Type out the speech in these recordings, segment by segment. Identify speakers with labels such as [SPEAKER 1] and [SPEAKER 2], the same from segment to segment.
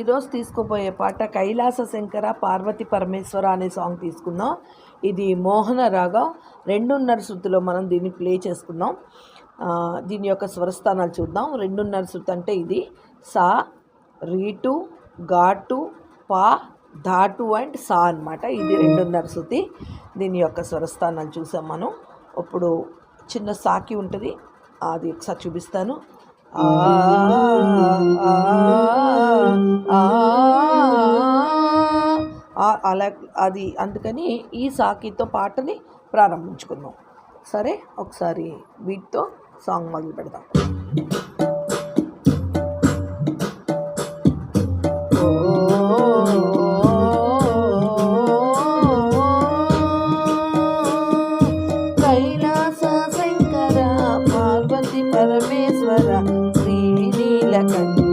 [SPEAKER 1] ఈరోజు తీసుకుపోయే పాట కైలాస శంకర పార్వతి పరమేశ్వర అనే సాంగ్ తీసుకుందాం. ఇది మోహన రాగం. రెండున్నర శృతిలో మనం దీన్ని ప్లే చేసుకుందాం. దీని యొక్క స్వరస్థానాలు చూద్దాం. రెండున్నర శృతి అంటే ఇది సా రీటు ఘాటు పా ధాటు అండ్ సా అన్నమాట. ఇది రెండున్నర శృతి. దీని యొక్క స్వరస్థానాలు చూసాం మనం. ఇప్పుడు చిన్న సాకి ఉంటుంది. అది ఒకసారి చూపిస్తాను. అలా అది అందుకని ఈ సాకితో పాటని ప్రారంభించుకుందాం. సరే? ఒకసారి వీటితో సాంగ్ మొదలు పెడదాం. 三个零。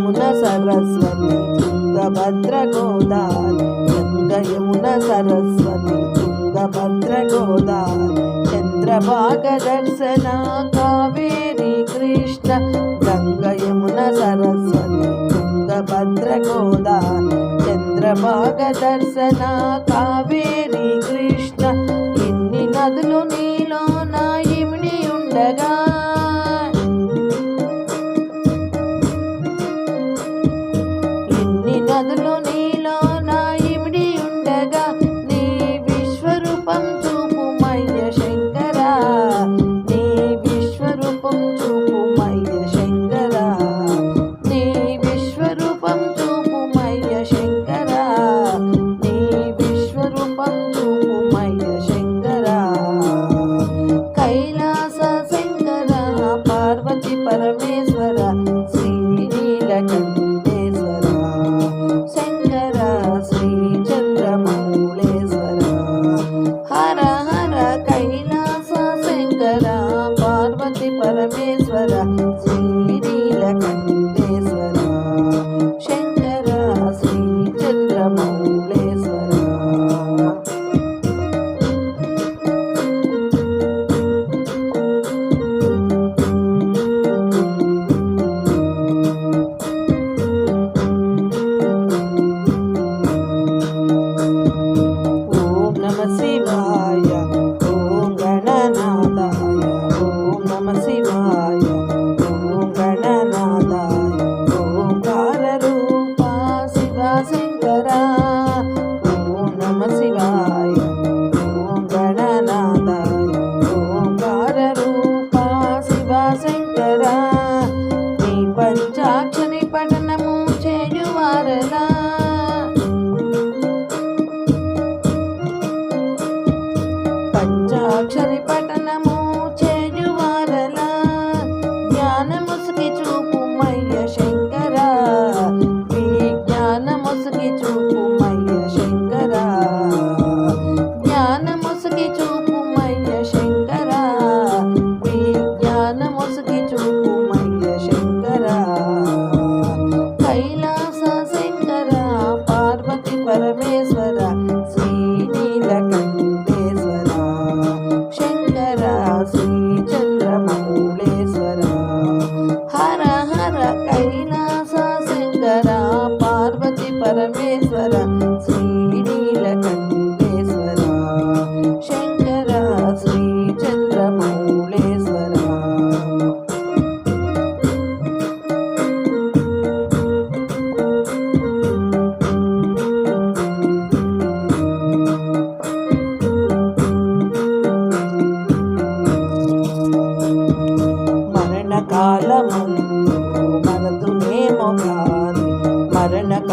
[SPEAKER 1] యమున సరస్వతి తుంగభద్ర గోదావరి గంగ యమున సరస్వతి తుంగభద్ర గోదావరి చంద్రభాగ దర్శన కావేరి కృష్ణ గంగ యమున సరస్వతి తుంగభద్ర గోదావరి చంద్రభాగ దర్శన కావేరి కృష్ణ. పరమేశ్వర శ్రీ నమ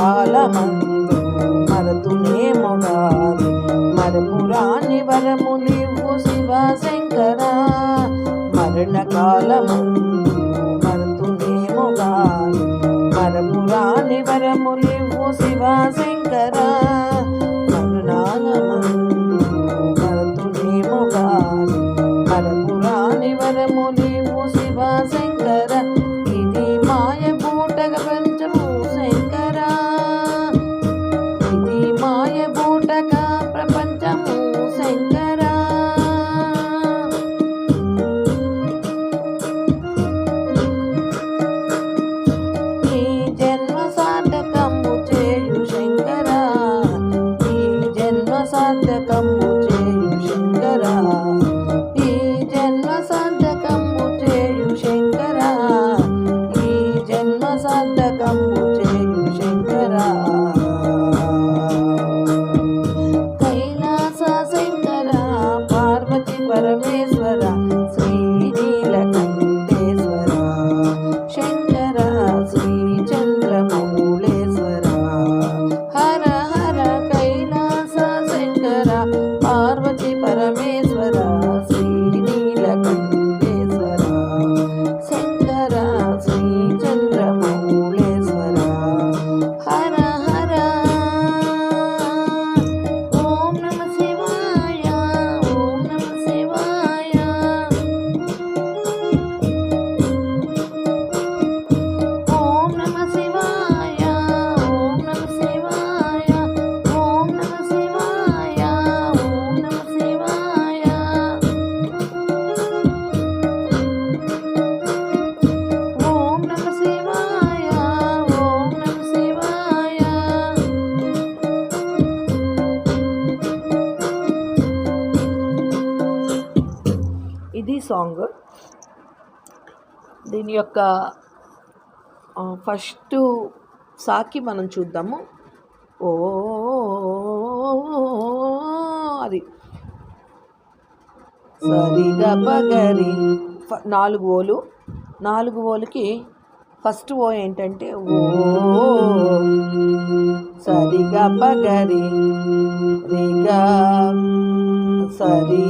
[SPEAKER 1] కాలమందు మరతునేమోగాని మరపురాని వరము నీవు శివ శంకర. మరణ కాలమందు మరతునేమోగాని మరపురాని వరము నీవు శివ శంకరా. దీని యొక్క ఫస్ట్ సాకి మనం చూద్దాము. ఓ అది. సరిగా పగరి. నాలుగు ఓలు. నాలుగు ఓలుకి ఫస్ట్ ఓ ఏంటంటే ఓ. సరిగా పగరి. రిగా సరి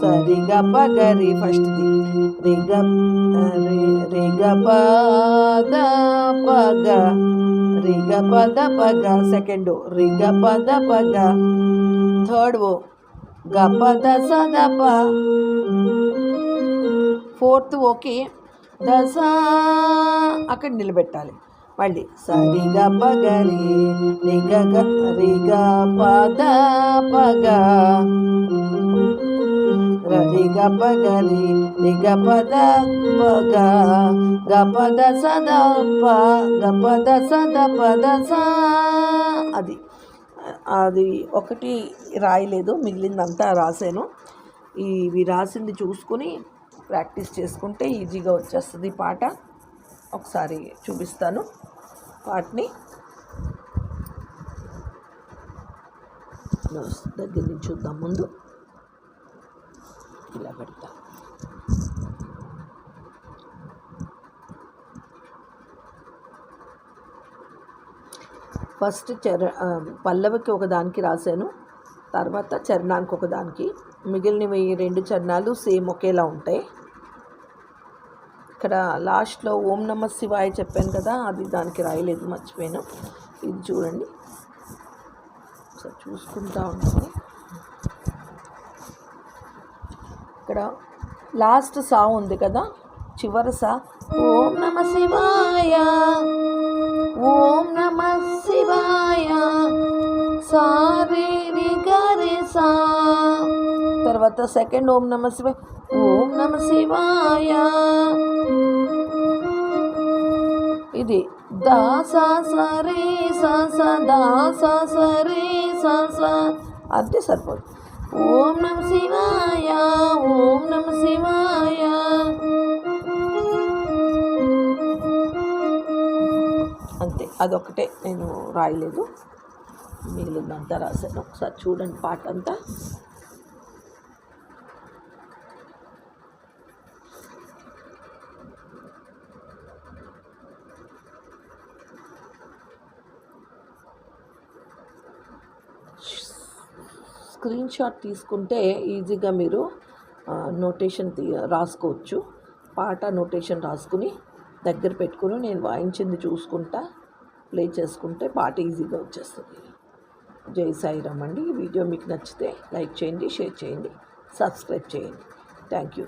[SPEAKER 1] సరి గప గరి ఫస్ట్ది రి గ రి గ ప ద ప రి గ సెకండ్ రి గ ప థర్డ్ ఓ. గ పద స ద ప. ఫోర్త్ ఓకే దశ అక్కడ నిలబెట్టాలి. మళ్ళీ సరిగా పగరి రిగా గ పద పగ. రిగ పగరి రిగ పద పగ. గ పద సద ప గ పద సద పద స. అది. అది ఒకటి రాయలేదు మిగిలిందంతా రాశాను. ఇవి రాసింది చూసుకుని ప్రాక్టీస్ చేసుకుంటే ఈజీగా వచ్చేస్తుంది పాట. ఒకసారి చూపిస్తాను వాటిని దగ్గర నుంచి చూద్దాం ముందు. ఇలా పెడతా. ఫస్ట్ చర పల్లవికి ఒకదానికి రాశాను. తర్వాత చరణానికి ఒకదానికి మిగిలినవి రెండు చరణాలు సేమ్ ఒకేలా ఉంటాయి. ఇక్కడ లాస్ట్లో ఓం నమ శివాయ చెప్పాను కదా అది దానికి రాయలేదు మర్చిపోయాను. ఇది చూడండి. ఒకసారి చూసుకుంటా ఉంటాను. ఇక్కడ లాస్ట్ సా ఉంది కదా చివరి సా ఓం నమ శివాయ ఓం నమ శివాయ సారీ రి గరి సా తర్వాత సెకండ్ ఓం నమ శివ ఓం నమ శివాయ. ఇది దాస సరే స దాస సరే స అంతే సరిపోదు. ఓం నమ శివాయ ఓం నమ శివాయ. అంతే అదొకటే నేను రాయలేదు. మిగిలిందంతా రాశాను. ఒకసారి చూడండి పాట అంతా స్క్రీన్ షాట్ తీసుకుంటే ఈజీగా మీరు నోటేషన్ రాసుకోవచ్చు. పాట నోటేషన్ రాసుకుని దగ్గర పెట్టుకుని నేను వాయించింది చూసుకుంటా ప్లే చేసుకుంటే పాట ఈజీగా వచ్చేస్తుంది. జై సాయిరామ్ అండి. ఈ వీడియో మీకు నచ్చితే లైక్ చేయండి షేర్ చేయండి సబ్స్క్రైబ్ చేయండి. Thank you.